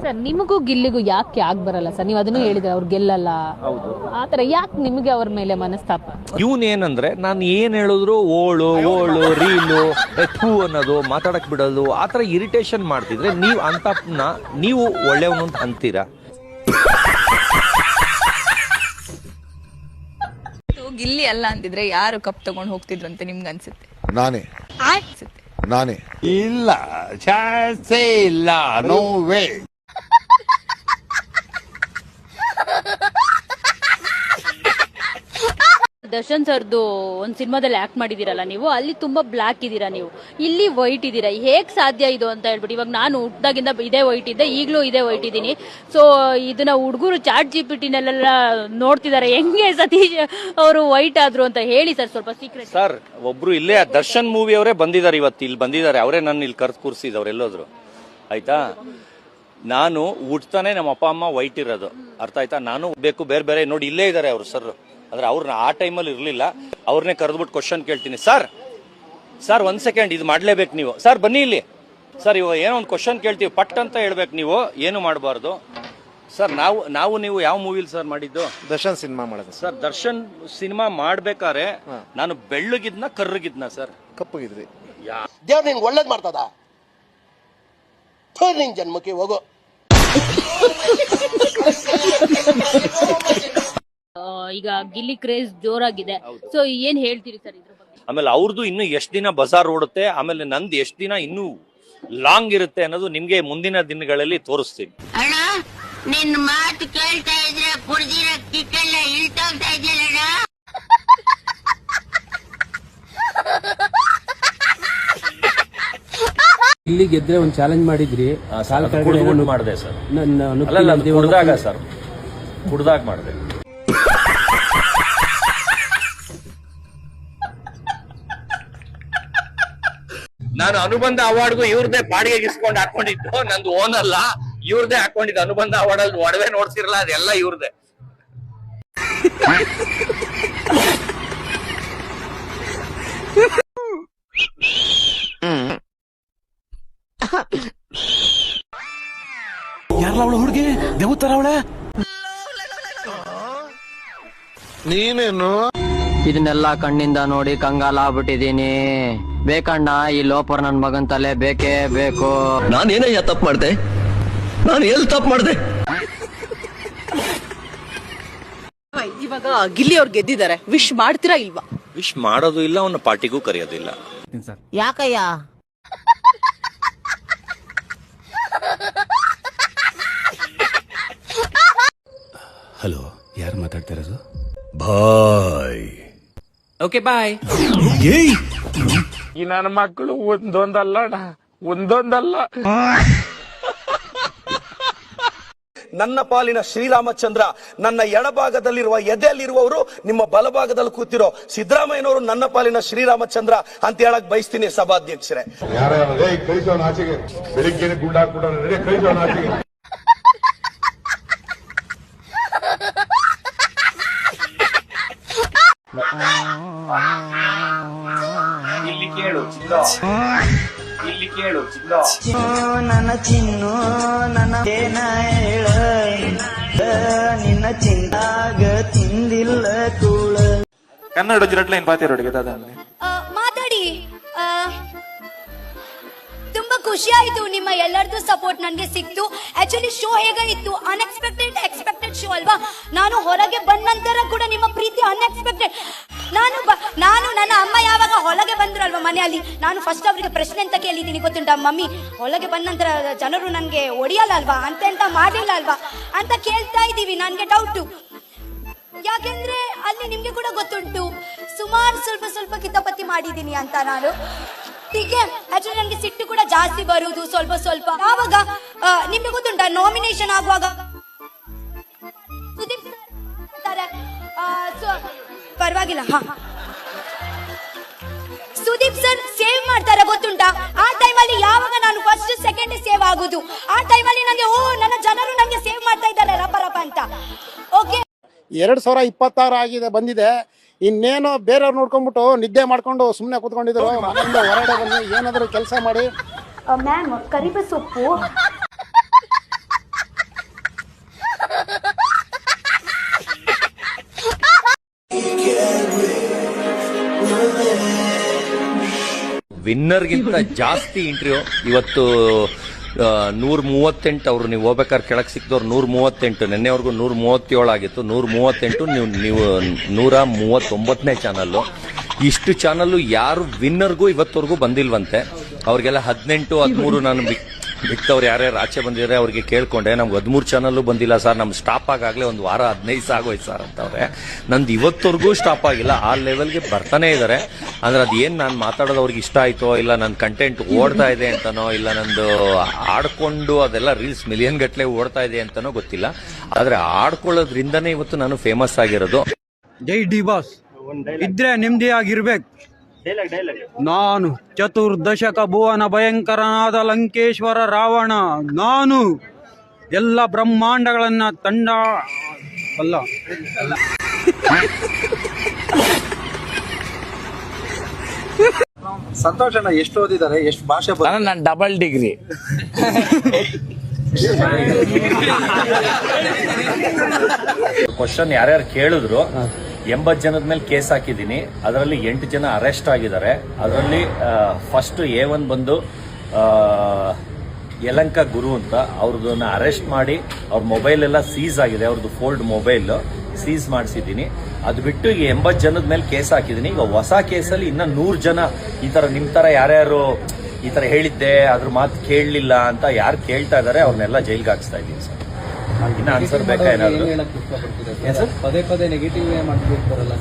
Sir ನಿಮಗೂ ಗಿಲ್ಲಿಗೂ ಯಾಕೆ ಯಾಕೆ ಬರಲ್ಲ ಸರ್? ನೀವು ಅದನ್ನು ಹೇಳಿದ್ರೆ ಅವ್ರು ಗೆಲ್ಲಲ್ಲ. ಹೌದು. ಆ ಥರ ಯಾಕೆ ನಿಮಗೆ ಅವ್ರ ಮೇಲೆ ಮನಸ್ತಾಪ? ಇವನ್ ಏನಂದ್ರೆ ನಾನು ಏನ್ ಹೇಳಿದ್ರು ಓಳು ಓಳು ರೀಲು ಹೂ ಅನ್ನೋದು ಮಾತಾಡಕ್ ಬಿಡೋದು ಆ ಥರ ಇರಿಟೇಷನ್ ಮಾಡ್ತಿದ್ರೆ ನೀವು ಅಂತಪ್ನ ನೀವು ಒಳ್ಳೆಯವನು ಅಂತ ಅಂತೀರಾ? ಗಿಲ್ಲಿ ಅಲ್ಲ ಅಂತಿದ್ರೆ ಯಾರು ಕಪ್ ತಗೊಂಡು ಹೋಗ್ತಿದ್ರು ಅಂತ ನಿಮ್ಗೆ ಅನ್ಸುತ್ತೆ? ನಾನೇ. ಅನ್ಸುತ್ತೆ ನಾನೇ. ಇಲ್ಲ ಚಾನ್ಸೇ ಇಲ್ಲ ನೋ ವೇ ದರ್ಶನ್ ಸರ್ದು ಒಂದು ಸಿನಿಮಾದಲ್ಲಿ ಆಕ್ಟ್ ಮಾಡಿದಿರಲ್ಲ ನೀವು? ಅಲ್ಲಿ ತುಂಬಾ ಬ್ಲಾಕ್ ಇದ್ದೀರಾ ನೀವು? ಇಲ್ಲಿ ವೈಟ್ ಇದ್ದೀರಾ? ಹೇಗ್ ಸಾಧ್ಯ ಇದು ಅಂತ ಹೇಳ್ಬಿಟ್ಟು ಇವಾಗ ನಾನು ಹುಟ್ಟಿದಾಗಿಂದ ಇದೇ ವೈಟ್ ಇದ್ದೆ, ಈಗಲೂ ಇದೇ ವೈಟ್ ಇದ್ದೀನಿ. ಸೊ ಇದನ್ನ ಹುಡುಗರು ಚಾಟ್ ಜಿ ಪಿ ಟಿನಲ್ಲೆಲ್ಲ ನೋಡ್ತಿದ್ದಾರೆ ಹೆಂಗೆ ಸತೀಶ್ ಅವರು ವೈಟ್ ಆದ್ರು ಅಂತ ಹೇಳಿ ಸರ್ ಸ್ವಲ್ಪ ಸೀಕ್ರೆಟ್ ಸರ್, ಒಬ್ರು ಇಲ್ಲೇ ದರ್ಶನ್ ಮೂವಿ ಅವರೇ ಬಂದಿದ್ದಾರೆ ಇವತ್ತು. ಇಲ್ಲಿ ಬಂದಿದ್ದಾರೆ. ಅವರೇ ನನ್ನ ಇಲ್ಲಿ ಕರ್ದು ಕೂರಿಸಿದವ್ರು ಎಲ್ಲೋದ್ರು. ಆಯ್ತಾ? ನಾನು ಹುಟ್ತಾನೆ ನಮ್ಮ ಅಪ್ಪ ಅಮ್ಮ ವೈಟ್ ಇರೋದು. ಅರ್ಥ ಆಯ್ತಾ? ನಾನು ಬೇಕು, ಬೇರೆ ಬೇರೆ. ನೋಡಿ, ಇಲ್ಲೇ ಇದ್ದಾರೆ ಅವರು ಸರ್ ಅಂದ್ರೆ ಅವ್ರನ್ನ ಆ ಟೈಮಲ್ಲಿ ಇರಲಿಲ್ಲ ಅವ್ರನ್ನೇ ಕರೆದ್ಬಿಟ್ಟು ಕ್ವಶನ್ ಕೇಳ್ತೀನಿ. ಸರ್ ಸರ್ ಒಂದ್ ಸೆಕೆಂಡ್ ಇದು ಮಾಡ್ಲೇಬೇಕು ನೀವು. ಸರ್ ಬನ್ನಿ ಇಲ್ಲಿ. ಸರ್ ಇವಾಗ ಏನೋ ಒಂದು ಕ್ವಶನ್ ಕೇಳ್ತೀವಿ. ಪಟ್ ಅಂತ ಹೇಳ್ಬೇಕು ನೀವು. ಏನು ಮಾಡಬಾರ್ದು? ಸರ್ ನಾವು ನಾವು ನೀವು ಯಾವ ಮೂವಿಲಿ ಸರ್ ಮಾಡಿದ್ದು? ದರ್ಶನ್ ಸಿನಿಮಾ ಮಾಡೋದು. ಸರ್ ದರ್ಶನ್ ಸಿನಿಮಾ ಮಾಡ್ಬೇಕಾರೆ ನಾನು ಬೆಳ್ಳಗಿದ್ನ ಕರ್ರಗಿದ್ನ ಸರ್ ಕಪ್ಪಗಿದ್ರಿ. ದೇವ್ರು ನಿನ್ಗೆ ಒಳ್ಳೇದು ಮಾಡ್ತದ? ನಿಂಗೆ ನಿನ್ ಜನ್ಮಕ್ಕೆ ಹೋಗೋ. ಈಗ ಗಿಲ್ಲಿ ಕ್ರೇಜ್ ಜೋರಾಗಿದೆ. ಸೊ ಏನ್ ಹೇಳ್ತೀರಿ ಸರ್ ಇದ್ರ ಬಗ್ಗೆ? ಆಮೇಲೆ ಅವ್ರದ್ದು ಇನ್ನು ಎಷ್ಟು ದಿನ ಬಜಾರ್ ಓಡುತ್ತೆ ಆಮೇಲೆ ನಂದು ಎಷ್ಟು ದಿನ ಇನ್ನೂ ಲಾಂಗ್ ಇರುತ್ತೆ ಅನ್ನೋದು ನಿಮ್ಗೆ ಮುಂದಿನ ದಿನಗಳಲ್ಲಿ ತೋರಿಸ್ತೀನಿ. ಅಣ್ಣ ನಿನ್ ಮಾತು ಕೇಳ್ತಾ ಇದ್ರೆ ಕುಡ್ದಿರೋ ಕಿಕ್ಕೆಲ್ಲ ಇಳ್ತೋಗ್ತಾ ಇದೆಯಲ್ಲ ಇಲ್ಲಿ ಗೆದ್ರೆ ಒಂದು ಚಾಲೆಂಜ್ ಮಾಡಿದ್ರಿ. ಆ ಕೆಳಗಡೆ ಏನೋ ಮಾಡಿದೆ ಸರ್ ನನ್ನ ಅಲ್ಲಲ್ಲ ಕುಡ್ದಾಗ ಸರ್ ಕುಡ್ದಾಗ ಮಾಡಿದೆ. ನಾನು ಅನುಬಂಧ ಅವಾರ್ಡ್ಗೂ ಇವ್ರದೇ ಬಾಡಿಗೆ ಇಸ್ಕೊಂಡು ಹಾಕೊಂಡಿದ್ದು, ನಂದು ಓನ್ ಅಲ್ಲ ಇವ್ರದೇ ಹಾಕೊಂಡಿದ್ದು ಅನುಬಂಧ ಅವಾರ್ಡ್ ಅಲ್ಲಿ ಒಡವೆ ನೋಡ್ತಿರಲ್ಲ ಅದೆಲ್ಲ ಇವ್ರದೇ ನೀನೇನು? ಇದನ್ನೆಲ್ಲ ಕಣ್ಣಿಂದ ನೋಡಿ ಕಂಗಾಲ ಆಗ್ಬಿಟ್ಟಿದೀನಿ ಬೇಕಣ್ಣ ಈ ಲೋಪರ್ ನನ್ ಮಗನ್ ತಲೆ ಬೇಕೇ ಬೇಕು. ನಾನೇನಯ್ಯ ತಪ್ಪು ಮಾಡ್ದೆ? ನಾನು ಎಲ್ಲಿ ತಪ್ಪು ಮಾಡ್ದೆ? ಇವಾಗ ಗಿಲ್ಲಿ ಅವ್ರು ಗೆದ್ದಿದ್ದಾರೆ. ವಿಶ್ ಮಾಡ್ತೀರಾ ಇಲ್ವಾ? ವಿಶ್ ಮಾಡೋದು ಇಲ್ಲ ಅವನ ಪಾರ್ಟಿಗೂ ಕರೆಯೋದಿಲ್ಲ ಯಾಕಯ್ಯ? ಹಲೋ ಯಾರು ಮಾತಾಡ್ತಾ ಇರೋದು? ಬಾಯ್. ಓಕೆ ಬಾಯ್ ಈ ನನ್ನ ಮಕ್ಕಳು ಒಂದೊಂದಲ್ಲ ಒಂದೊಂದಲ್ಲ. ನನ್ನ ಪಾಲಿನ ಶ್ರೀರಾಮಚಂದ್ರ ನನ್ನ ಎಡಭಾಗದಲ್ಲಿರುವ ಎದೆಯಲ್ಲಿರುವವರು ನಿಮ್ಮ ಬಲಭಾಗದಲ್ಲಿ ಕೂತಿರೋ ಸಿದ್ದರಾಮಯ್ಯನವರು ನನ್ನ ಪಾಲಿನ ಶ್ರೀರಾಮಚಂದ್ರ ಅಂತ ಹೇಳಕ್ ಬಯಸ್ತೀನಿ ಸಭಾಧ್ಯಕ್ಷರೇ. ಕಳಿಸೋಣ ಆಚೆಗೆ ಬೆಳಿಗ್ಗೆ ಗುಂಡಾಕ್ಬಿಟ್ಟು ನಡೆ ಕಳಿಸೋಣ ಆಚೆಗೆ ಇಲ್ಲಿ ಕೇಳು ನನ್ನ ಚಿನ್ನು ನನ್ನ ಏನ ಹೇಳ? ನಿನ್ನ ಚಿಂತಾಗ ತಿಂದಿಲ್ಲ ಕೂಳ ಕನ್ನಡ ಜುರಟ್ಲ ಏನ್ ಪಾತಿ ರೋಡಿಗೆ ದಾದಾನೆ ಮಾತಾಡಿ. ತುಂಬಾ ಖುಷಿ ಆಯ್ತು ನಿಮ್ಮ ಎಲ್ಲರದ್ದು ಸಪೋರ್ಟ್ ನನಗೆ ಸಿಕ್ತು. ಆಕ್ಚುಲಿ ಶೋ ಹೇಗ ಇತ್ತು? ಅನ್ಎಕ್ಸ್ಪೆಕ್ಟೆಡ್ ಎಕ್ಸ್ಪೆಕ್ಟೆಡ್ ಶೋ ಅಲ್ವಾ? ನಾನು ಹೊರಗೆ ಬಂದ ನಂತರ ಕೂಡ ನಿಮ್ಮ ಪ್ರೀತಿ ಅನ್ಎಕ್ಸ್ಪೆಕ್ಟೆಡ್ ನಾನು ನಾನು ನನ್ನ ಅಮ್ಮ ಯಾವಾಗ ಹೊಲಗೆ ಬಂದ್ರಲ್ವ ಮನೆಯಲ್ಲಿ? ನಾನು ಫಸ್ಟ್ ಅವರಿಗೆ ಪ್ರಶ್ನೆ ಅಂತ ಕೇಳಿದ್ದೀನಿ, ಗೊತ್ತುಂಟ? ಮಮ್ಮಿ, ಹೊಲಗೆ ಬಂದ ನಂತರ ಜನರು ನನಗೆ ಹೊಡಿಯಲ್ಲ ಅಲ್ವಾ ಅಂತ ಎಂತ ಮಾಡಿಲ್ಲ ಅಲ್ವಾ ಅಂತ ಕೇಳ್ತಾ ಇದ್ದೀವಿ, ನನಗೆ ಡೌಟು ಯಾಕೆಂದ್ರೆ ಅಲ್ಲಿ ನಿಮ್ಗೆ ಕೂಡ ಗೊತ್ತುಂಟು, ಸುಮಾರು ಸ್ವಲ್ಪ ಸ್ವಲ್ಪ ಕಿತಾಪತಿ ಮಾಡಿದ್ದೀನಿ ಅಂತ ನಾನು. ಹೀಗೆ ಆಕ್ಚುಲಿ ನನಗೆ ಸಿಟ್ಟು ಕೂಡ ಜಾಸ್ತಿ ಬರುವುದು ಸ್ವಲ್ಪ ಸ್ವಲ್ಪ. ಆವಾಗ ನಿಮ್ಗೆ ಗೊತ್ತುಂಟ ನಾಮಿನೇಷನ್ ಆಗುವಾಗ? ಪರವಾಗಿಲ್ಲ. ಹಾ. ಸುದೀಪ್ ಸರ್ ಸೇವ್ ಮಾಡ್ತಾರೆ ಗೊತ್ತುಂಟಾ? ಆ ಟೈಮಲ್ಲಿ ಯಾವಾಗ ನಾನು ಫಸ್ಟ್ ಸೆಕೆಂಡ್ ಸೇವ್ ಆಗುದು? ಆ ಟೈಮಲ್ಲಿ ನನಗೆ ಓ ನನ್ನ ಜನರು ನನಗೆ ಸೇವ್ ಮಾಡ್ತಾ ಇದ್ದಾರೆ ರಪ್ಪ ರಪ್ಪ ಅಂತ. ಓಕೆ ಎರಡ್ ಸಾವಿರ ಇಪ್ಪತ್ತಾರು ಆಗಿದೆ ಬಂದಿದೆ. ಇನ್ನೇನು ಬೇರೆಯವ್ರು ನೋಡ್ಕೊಂಡ್ಬಿಟ್ಟು ನಿದ್ದೆ ಮಾಡ್ಕೊಂಡು ಸುಮ್ಮನೆ ಕೂತ್ಕೊಂಡಿದ್ರು. ಮನೆಯಿಂದ ಹೊರಗಡೆ ಬಂದು ಏನಾದರೂ ಕೆಲಸ ಮಾಡಿ. ಮ್ಯಾಮ್ ಕರಿಬೆ ಸೊಪ್ಪು. ವಿನ್ನರ್ಗಿಂತ ಜಾಸ್ತಿ ಇಂಟ್ರಿಯೋ ಇವತ್ತು ನೂರ ಮೂವತ್ತೆಂಟು ಅವರು ನೀವು ಹೋಗ್ಬೇಕಾದ್ರೆ ಕೆಳಗೆ ಸಿಕ್ಕಿದವ್ರು ನೂರ ಮೂವತ್ತೆಂಟು ನಿನ್ನೆವರೆಗೂ ನೂರ ಮೂವತ್ತೇಳು ಆಗಿತ್ತು. ನೂರ ಮೂವತ್ತೆಂಟು ನೀವು ನೀವು ನೂರ ಮೂವತ್ತೊಂಬತ್ತನೇ ಚಾನಲ್ಲು ಇಷ್ಟು ಚಾನಲ್ಲು ಯಾರು ವಿನ್ನರ್ಗೂ ಇವತ್ತವರೆಗೂ ಬಂದಿಲ್ವಂತೆ. ಅವ್ರಿಗೆಲ್ಲ ಹದಿನೆಂಟು, ಹದಿಮೂರು ನಾನು ಬಿಟ್ಟವ್ರು ಯಾರ್ಯಾರು ಆಚೆ ಬಂದಿದ್ದಾರೆ ಅವ್ರಿಗೆ ಕೇಳ್ಕೊಂಡೆ. ನಮ್ಗೆ ಹದಿಮೂರು ಚಾನಲ್ಲು ಬಂದಿಲ್ಲ ಸರ್. ನಮ್ಗೆ ಸ್ಟಾಪ್ ಆಗಾಗಲೇ ಒಂದು ವಾರ ಹದಿನೈದು ಆಗೋಯ್ತು ಸರ್ ಅಂತವ್ರೆ. ನಂದು ಇವತ್ತವರೆಗೂ ಸ್ಟಾಪ್ ಆಗಿಲ್ಲ. ಆ ಲೆವೆಲ್ಗೆ ಬರ್ತಾನೆ ಇದ್ದಾರೆ ಅಂದ್ರೆ ಅದೇನು ನಾನು ಮಾತಾಡೋದು ಅವ್ರಿಗೆ ಇಷ್ಟ ಆಯ್ತೋ ಇಲ್ಲ ನನ್ನ ಕಂಟೆಂಟ್ ಓಡ್ತಾ ಇದೆ ಅಂತನೋ ಇಲ್ಲ ನಂದು ಆಡ್ಕೊಂಡು ಅದೆಲ್ಲ ರೀಲ್ಸ್ ಮಿಲಿಯನ್ ಗಟ್ಟಲೆ ಓಡ್ತಾ ಇದೆ ಅಂತನೋ ಗೊತ್ತಿಲ್ಲ. ಆದರೆ ಆಡ್ಕೊಳ್ಳೋದ್ರಿಂದನೇ ಇವತ್ತು ನಾನು ಫೇಮಸ್ ಆಗಿರೋದು. ಜೈ ಡಿ ಬಾಸ್. ಇದ್ರೆ ನೆಮ್ಮದಿ ಆಗಿರ್ಬೇಕು ನಾನು ಚತುರ್ದಶಕ ಭುವನ ಭಯಂಕರನಾದ ಲಂಕೇಶ್ವರ ರಾವಣ ನಾನು ಎಲ್ಲ ಬ್ರಹ್ಮಾಂಡಗಳನ್ನ ತಂಡ ಅಲ್ಲ. ಸಂತೋಷ ಎಷ್ಟು ಓದಿದ್ದಾರೆ ಎಷ್ಟು ಭಾಷೆ ನಾನು ಡಬಲ್ ಡಿಗ್ರಿ ಕ್ವಶನ್ ಯಾರ್ಯಾರು ಕೇಳಿದ್ರು ಎಂಬತ್ತು ಜನದ ಮೇಲೆ ಕೇಸ್ ಹಾಕಿದ್ದೀನಿ. ಅದರಲ್ಲಿ ಎಂಟು ಜನ ಅರೆಸ್ಟ್ ಆಗಿದ್ದಾರೆ. ಅದರಲ್ಲಿ ಫಸ್ಟ್ ಎ ಒನ್ ಬಂದು ಯಲಂಕ ಗುರು ಅಂತ ಅವ್ರದನ್ನ ಅರೆಸ್ಟ್ ಮಾಡಿ, ಅವ್ರ ಮೊಬೈಲ್ ಎಲ್ಲ ಸೀಸ್ ಆಗಿದೆ. ಅವ್ರದ್ದು ಫೋಲ್ಡ್ ಮೊಬೈಲ್ ಸೀಸ್ ಮಾಡಿಸಿದ್ದೀನಿ. ಅದು ಬಿಟ್ಟು ಈಗ ಎಂಬತ್ತು ಜನದ ಮೇಲೆ ಕೇಸ್ ಹಾಕಿದ್ದೀನಿ. ಈಗ ಹೊಸ ಕೇಸಲ್ಲಿ ಇನ್ನೂ ನೂರು ಜನ ಈ ಥರ ನಿಮ್ಮ ಥರ ಯಾರ್ಯಾರು ಈ ಥರ ಹೇಳಿದ್ದೆ, ಅದ್ರ ಮಾತು ಕೇಳಲಿಲ್ಲ ಅಂತ ಯಾರು ಕೇಳ್ತಾ ಇದ್ದಾರೆ ಅವ್ರನ್ನೆಲ್ಲ ಜೈಲಿಗೆ ಹಾಕ್ಸ್ತಾ ಇದ್ದೀನಿ ಸರ್. ಇನ್ನ ಆನ್ಸರ್ ಬೇಕಾ ಏನಾದ್ರು? ಸರ್? ಪದೇ ಪದೇ ನೆಗೆಟಿವ್ ಮಾಡ್ತಿರ್ತಾರಲ್ಲ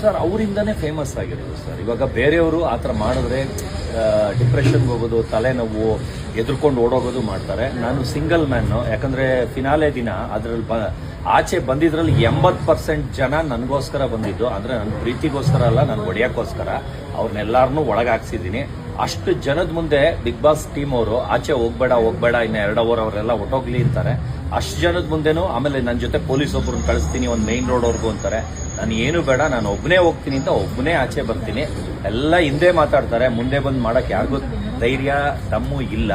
ಸರ್ ಅವರಿಂದನೇ ಫೇಮಸ್ ಆಗಿರೋದು ಸರ್ ಇವಾಗ ಬೇರೆಯವರು ಆ ಥರ ಮಾಡಿದ್ರೆ ಡಿಪ್ರೆಷನ್ಗೆ ಹೋಗೋದು ತಲೆನೋವು ಎದುರ್ಕೊಂಡು ಓಡೋಗೋದು ಮಾಡ್ತಾರೆ. ನಾನು ಸಿಂಗಲ್ ಮ್ಯಾನು ಯಾಕಂದರೆ ಫಿನಾಲೆ ದಿನ ಅದರಲ್ಲಿ ಬ ಆಚೆ ಬಂದಿದ್ರಲ್ಲಿ ಎಂಬತ್ತು ಪರ್ಸೆಂಟ್ ಜನ ನನಗೋಸ್ಕರ ಬಂದಿದ್ದು. ಅಂದರೆ ನನ್ನ ಪ್ರೀತಿಗೋಸ್ಕರ ಅಲ್ಲ ನಾನು ಹೊಡೆಯೋಕ್ಕೋಸ್ಕರ ಅವ್ರನ್ನೆಲ್ಲರನ್ನೂ ಒಳಗೆ ಹಾಕ್ಸಿದ್ದೀನಿ ಅಷ್ಟು ಜನದ ಮುಂದೆ ಬಿಗ್ ಬಾಸ್ ಟೀಮ್ ಅವರು ಆಚೆ ಹೋಗ್ಬೇಡ ಹೋಗ್ಬೇಡ ಇನ್ನು ಎರಡು ಅವರ್ ಅವರೆಲ್ಲ ಒಟ್ಟೋಗ್ಲಿ ಅಂತಾರೆ. ಅಷ್ಟು ಜನದ ಮುಂದೆನೂ ಆಮೇಲೆ ನನ್ನ ಜೊತೆ ಪೊಲೀಸ್ ಒಬ್ಬರನ್ನ ಕಳಿಸ್ತೀನಿ, ಒಂದು ಮೈನ್ ರೋಡ್ವರೆಗೂ ಅಂತಾರೆ. ನಾನು ಏನು ಬೇಡ, ನಾನು ಒಬ್ಬನೇ ಹೋಗ್ತೀನಿ ಅಂತ ಒಬ್ಬನೇ ಆಚೆ ಬರ್ತೀನಿ. ಎಲ್ಲ ಹಿಂದೆ ಮಾತಾಡ್ತಾರೆ, ಮುಂದೆ ಬಂದು ಮಾಡೋಕ್ಕೆ ಯಾರಿಗೂ ಧೈರ್ಯ, ದಮ್ಮು ಇಲ್ಲ.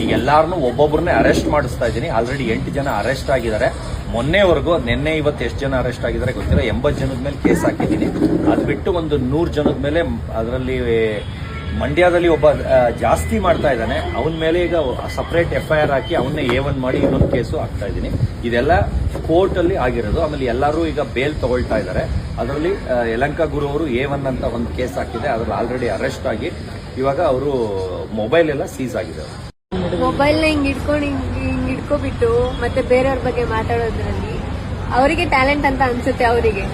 ಈಗ ಎಲ್ಲರನ್ನೂ ಒಬ್ಬೊಬ್ಬರನ್ನೇ ಅರೆಸ್ಟ್ ಮಾಡಿಸ್ತಾ ಇದ್ದೀನಿ. ಆಲ್ರೆಡಿ ಎಂಟು ಜನ ಅರೆಸ್ಟ್ ಆಗಿದ್ದಾರೆ. ಮೊನ್ನೆವರೆಗೂ, ನಿನ್ನೆ ಇವತ್ತು ಎಷ್ಟು ಜನ ಅರೆಸ್ಟ್ ಆಗಿದ್ದಾರೆ ಗೊತ್ತಿಲ್ಲ. ಎಂಬತ್ತು ಜನದ ಮೇಲೆ ಕೇಸ್ ಹಾಕಿದ್ದೀನಿ. ಅದು ಬಿಟ್ಟು ಒಂದು ನೂರು ಜನದ ಮೇಲೆ ಅದರಲ್ಲಿ ಮಂಡ್ಯದಲ್ಲಿ ಒಬ್ಬ ಜಾಸ್ತಿ ಮಾಡ್ತಾ ಇದ್ದಾನೆ. ಅವನ ಮೇಲೆ ಈಗ ಸಪ್ರೇಟ್ ಎಫ್ ಐ ಆರ್ ಹಾಕಿ ಅವನ್ನೇ ಎ ಒನ್ ಮಾಡಿ ಇನ್ನೊಂದು ಕೇಸು ಹಾಕ್ತಾ ಇದ್ದೀನಿ. ಇದೆಲ್ಲ ಕೋರ್ಟ್ ಅಲ್ಲಿ ಆಗಿರೋದು. ಆಮೇಲೆ ಎಲ್ಲರೂ ಈಗ ಬೇಲ್ ತಗೊಳ್ತಾ ಇದ್ದಾರೆ. ಅದರಲ್ಲಿ ಯಲಂಕಾ ಗುರು ಅವರು ಎ ಒನ್ ಅಂತ ಒಂದು ಕೇಸ್ ಹಾಕಿದೆ. ಅದ್ರಲ್ಲಿ ಆಲ್ರೆಡಿ ಅರೆಸ್ಟ್ ಆಗಿ ಇವಾಗ ಅವರು ಮೊಬೈಲ್ ಎಲ್ಲ ಸೀಸ್ ಆಗಿದೆ ಮೊಬೈಲ್ನ ಹಿಂಗ್ ಇಟ್ಕೊಂಡು ಹಿಂಗ್ ಹಿಂಗ್ ಇಟ್ಕೊಬಿಟ್ಟು ಮತ್ತೆ ಬೇರೆಯವ್ರ ಬಗ್ಗೆ ಮಾತಾಡೋದ್ರಲ್ಲಿ ಅವರಿಗೆ ಟ್ಯಾಲೆಂಟ್ ಅಂತ ಅನ್ಸುತ್ತೆ ಅವರಿಗೆ.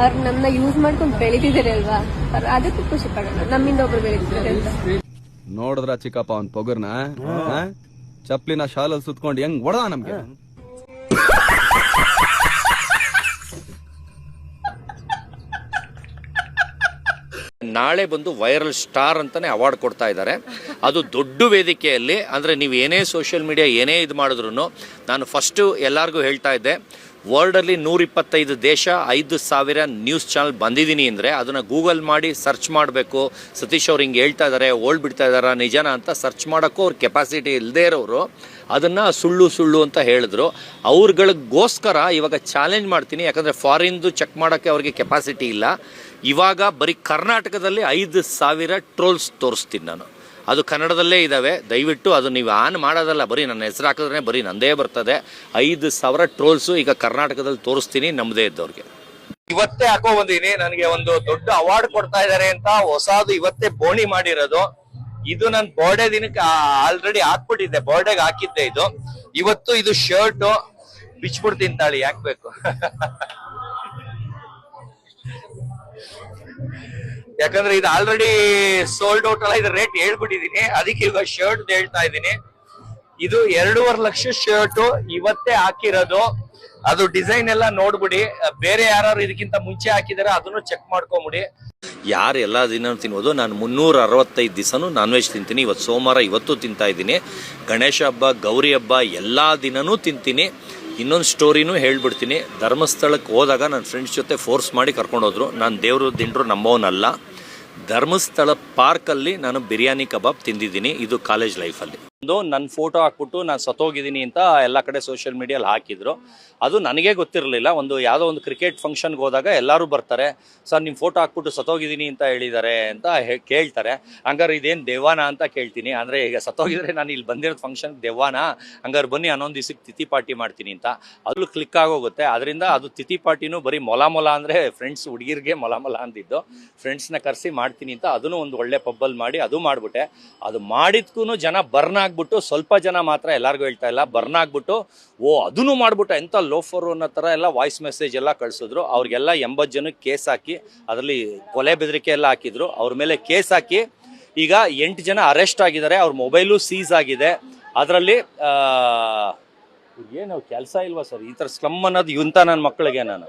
ಅವ್ರು ನಮ್ಮನ್ನ ಯೂಸ್ ಮಾಡ್ಕೊಂಡು ಬೆಳಿತಿದ್ದಾರೆ ಅಲ್ವಾ? ಅದಕ್ಕೂ ಖುಷಿ ಪಡೋಣ. ನಮ್ಮಿಂದ ಒಬ್ರು ಬೆಳಿತಿದ್ದಾರೆ ಅಂತ. ನೋಡಿದ್ರ ಚಿಕ್ಕಪ್ಪ ಅವನ್ ಪೊಗರ್ನ? ಚಪ್ಲಿನ ಶಾಲಲ್ಲಿ ಸುತ್ಕೊಂಡು ಹೆಂಗ್ ಹೊಡೆದ ನಮ್ಗೆ? ನಾಳೆ ಬಂದು ವೈರಲ್ ಸ್ಟಾರ್ ಅಂತಾನೆ ಅವಾರ್ಡ್ ಕೊಡ್ತಾ ಇದ್ದಾರೆ. ಅದು ದೊಡ್ಡ ವೇದಿಕೆಯಲ್ಲಿ ಅಂದರೆ ನೀವು ಏನೇ ಸೋಷಿಯಲ್ ಮೀಡಿಯಾ ಏನೇ ಇದು ಮಾಡಿದ್ರು ನಾನು ಫಸ್ಟು ಎಲ್ಲರಿಗೂ ಹೇಳ್ತಾ ಇದ್ದೆ ವರ್ಲ್ಡಲ್ಲಿ ನೂರಿಪ್ಪತ್ತೈದು ದೇಶ, ಐದು ಸಾವಿರ ನ್ಯೂಸ್ ಚಾನಲ್ ಬಂದಿದ್ದೀನಿ ಅಂದರೆ ಅದನ್ನು ಗೂಗಲ್ ಮಾಡಿ ಸರ್ಚ್ ಮಾಡಬೇಕು. ಸತೀಶ್ ಅವ್ರು ಹಿಂಗೆ ಹೇಳ್ತಾ ಇದ್ದಾರೆ ಓಲ್ಡ್ ಬಿಡ್ತಾ ಇದ್ದಾರಾ ನಿಜನ ಅಂತ ಸರ್ಚ್ ಮಾಡೋಕ್ಕೂ ಅವ್ರ ಕೆಪಾಸಿಟಿ ಇಲ್ಲದೇ ಇರೋರು ಅದನ್ನು ಸುಳ್ಳು ಸುಳ್ಳು ಅಂತ ಹೇಳಿದ್ರು. ಅವ್ರಗಳಿಗೋಸ್ಕರ ಇವಾಗ ಚಾಲೆಂಜ್ ಮಾಡ್ತೀನಿ, ಯಾಕಂದರೆ ಫಾರಿನ್ದು ಚೆಕ್ ಮಾಡೋಕ್ಕೆ ಅವ್ರಿಗೆ ಕೆಪಾಸಿಟಿ ಇಲ್ಲ. ಇವಾಗ ಬರೀ ಕರ್ನಾಟಕದಲ್ಲಿ ಐದು ಸಾವಿರ ಟ್ರೋಲ್ಸ್ ತೋರಿಸ್ತೀನಿ ನಾನು. ಅದು ಕನ್ನಡದಲ್ಲೇ ಇದ್ದಾವೆ ದಯವಿಟ್ಟು ಅದು ನೀವು ಆನ್ ಮಾಡೋದಲ್ಲ, ಬರೀ ನನ್ನ ಹೆಸರು ಹಾಕಿದ್ರೆ ಬರೀ ನಂದೇ ಬರ್ತದೆ. ಐದು ಸಾವಿರ ಟ್ರೋಲ್ಸು ಈಗ ಕರ್ನಾಟಕದಲ್ಲಿ ತೋರಿಸ್ತೀನಿ ನಮ್ಮದೇ ಇದ್ದವ್ರಿಗೆ. ಇವತ್ತೇ ಹಾಕೋ ಬಂದೀನಿ ನನಗೆ ಒಂದು ದೊಡ್ಡ ಅವಾರ್ಡ್ ಕೊಡ್ತಾ ಇದ್ದಾರೆ ಅಂತ ಹೊಸದು ಇವತ್ತೇ ಬೋಣಿ ಮಾಡಿರೋದು. ಇದು ನನ್ನ ಬರ್ಡೇ ದಿನಕ್ಕೆ ಆಲ್ರೆಡಿ ಹಾಕ್ಬಿಟ್ಟಿದ್ದೆ ಬರ್ಡೇಗೆ ಹಾಕಿದ್ದೆ ಇದು. ಇವತ್ತು ಇದು ಶರ್ಟ್ ಬಿಚ್ಬಿಡ್ತೀನಿ ತಾಳಿ, ಯಾಕೆ ಬೇಕು? ಯಾಕಂದ್ರೆ ಇದು ಆಲ್ರೆಡಿ ಸೋಲ್ಡ್ ಔಟ್ ಅಲ್ಲ ಇದ್ರ ರೇಟ್ ಹೇಳ್ಬಿಟ್ಟಿದೀನಿ. ಅದಕ್ಕೆ ಇವಾಗ ಶರ್ಟ್ ಹೇಳ್ತಾ ಇದ್ದೀನಿ. ಇದು ಎರಡೂವರೆ ಲಕ್ಷ ಶರ್ಟ್ ಇವತ್ತೇ ಹಾಕಿರೋದು. ಅದು ಡಿಸೈನ್ ಎಲ್ಲ ನೋಡ್ಬಿಡಿ. ಬೇರೆ ಯಾರು ಇದಕ್ಕಿಂತ ಮುಂಚೆ ಹಾಕಿದಾರೆ, ಅದನ್ನು ಚೆಕ್ ಮಾಡ್ಕೊಂಬಿಡಿ. ಯಾರು ಎಲ್ಲ ದಿನ ತಿನ್ಬೋದು. ನಾನು ಮುನ್ನೂರ ಅರವತ್ತೈದು ದಿವಸನೂ ನಾನ್ ವೆಜ್ ತಿಂತೀನಿ. ಇವತ್ತು ಸೋಮವಾರ, ಇವತ್ತು ತಿಂತಾ ಇದ್ದೀನಿ. ಗಣೇಶ ಹಬ್ಬ, ಗೌರಿ ಹಬ್ಬ ಎಲ್ಲ ದಿನನೂ ತಿಂತೀನಿ. ಇನ್ನೊಂದು ಸ್ಟೋರಿನೂ ಹೇಳ್ಬಿಡ್ತೀನಿ. ಧರ್ಮಸ್ಥಳಕ್ಕೆ ಹೋದಾಗ ನನ್ನ ಫ್ರೆಂಡ್ಸ್ ಜೊತೆ ಫೋರ್ಸ್ ಮಾಡಿ ಕರ್ಕೊಂಡೋದ್ರು. ನಾನು ದೇವರು ದಿಂಡ್ರು ನಮ್ಮವನಲ್ಲ. ಧರ್ಮಸ್ಥಳ ಪಾರ್ಕಲ್ಲಿ ನಾನು ಬಿರಿಯಾನಿ ಕಬಾಬ್ ತಿಂದಿದ್ದೀನಿ. ಇದು ಕಾಲೇಜ್ ಲೈಫಲ್ಲಿ ಒಂದು ನನ್ನ ಫೋಟೋ ಹಾಕ್ಬಿಟ್ಟು ನಾನು ಸತ್ತೋಗಿದ್ದೀನಿ ಅಂತ ಎಲ್ಲ ಕಡೆ ಸೋಷಿಯಲ್ ಮೀಡಿಯಲ್ಲಿ ಹಾಕಿದ್ರು. ಅದು ನನಗೆ ಗೊತ್ತಿರಲಿಲ್ಲ. ಒಂದು ಯಾವುದೋ ಒಂದು ಕ್ರಿಕೆಟ್ ಫಂಕ್ಷನ್ಗೆ ಹೋದಾಗ ಎಲ್ಲರೂ ಬರ್ತಾರೆ, ಸರ್ ನಿಮ್ಮ ಫೋಟೋ ಹಾಕ್ಬಿಟ್ಟು ಸತ್ತೋಗಿದ್ದೀನಿ ಅಂತ ಹೇಳಿದ್ದಾರೆ ಅಂತ ಕೇಳ್ತಾರೆ. ಹಂಗಾರೆ ಇದೇನು ದೇವಾನ ಅಂತ ಕೇಳ್ತೀನಿ. ಅಂದರೆ ಈಗ ಸತ್ತೋಗಿದ್ರೆ ನಾನು ಇಲ್ಲಿ ಬಂದಿರೋ ಫಂಕ್ಷನ್ ದೇವಾನ? ಹಂಗಾರೆ ಬನ್ನಿ ಹನ್ನೊಂದು ದಿವಸಕ್ಕೆ ತಿಥಿ ಪಾರ್ಟಿ ಮಾಡ್ತೀನಿ ಅಂತ. ಅದು ಕ್ಲಿಕ್ ಆಗೋಗುತ್ತೆ. ಅದರಿಂದ ಅದು ತಿಥಿ ಪಾರ್ಟಿನೂ ಬರೀ ಮೊಲ ಮೊಲ ಅಂದರೆ ಫ್ರೆಂಡ್ಸ್ ಹುಡುಗಿರಿಗೆ ಮೊಲ ಮೊಲ ಅಂದಿದ್ದು. ಫ್ರೆಂಡ್ಸ್ನ ಕರೆಸಿ ಮಾಡ್ತೀನಿ ಅಂತ ಅದನ್ನು ಒಂದು ಒಳ್ಳೆ ಪಬ್ಬಲ್ ಮಾಡಿ ಅದು ಮಾಡಿಬಿಟ್ಟೆ. ಅದು ಮಾಡಿದ್ಕೂ ಜನ ಬರ್ನ್ ಆಗ್ಬಿಟ್ಟು ಸ್ವಲ್ಪ ಜನ ಮಾತ್ರ ಎಲ್ಲರಿಗೂ ಹೇಳ್ತಾ ಇಲ್ಲ, ಬರ್ನ್ ಆಗ್ಬಿಟ್ಟು, ಓ ಅದನ್ನು ಮಾಡ್ಬಿಟ್ಟು ಎಂಥ ಲೋಫರು ಅನ್ನೋ ಥರ ಎಲ್ಲ ವಾಯ್ಸ್ ಮೆಸೇಜ್ ಎಲ್ಲ ಕಳಿಸಿದ್ರು. ಅವ್ರಿಗೆಲ್ಲ ಎಂಬತ್ತು ಜನಕ್ಕೆ ಕೇಸ್ ಹಾಕಿ, ಅದರಲ್ಲಿ ಕೊಲೆ ಬೆದರಿಕೆ ಎಲ್ಲ ಹಾಕಿದ್ರು. ಅವ್ರ ಮೇಲೆ ಕೇಸ್ ಹಾಕಿ, ಈಗ ಎಂಟು ಜನ ಅರೆಸ್ಟ್ ಆಗಿದ್ದಾರೆ, ಅವ್ರ ಮೊಬೈಲು ಸೀಸ್ ಆಗಿದೆ. ಅದರಲ್ಲಿ ಏನು ಕೆಲಸ ಇಲ್ವಾ ಸರ್? ಈ ಥರ ಸ್ಲಮ್ ಅನ್ನೋದು ಇಂಥ ನನ್ನ ಮಕ್ಕಳಿಗೆ ನಾನು.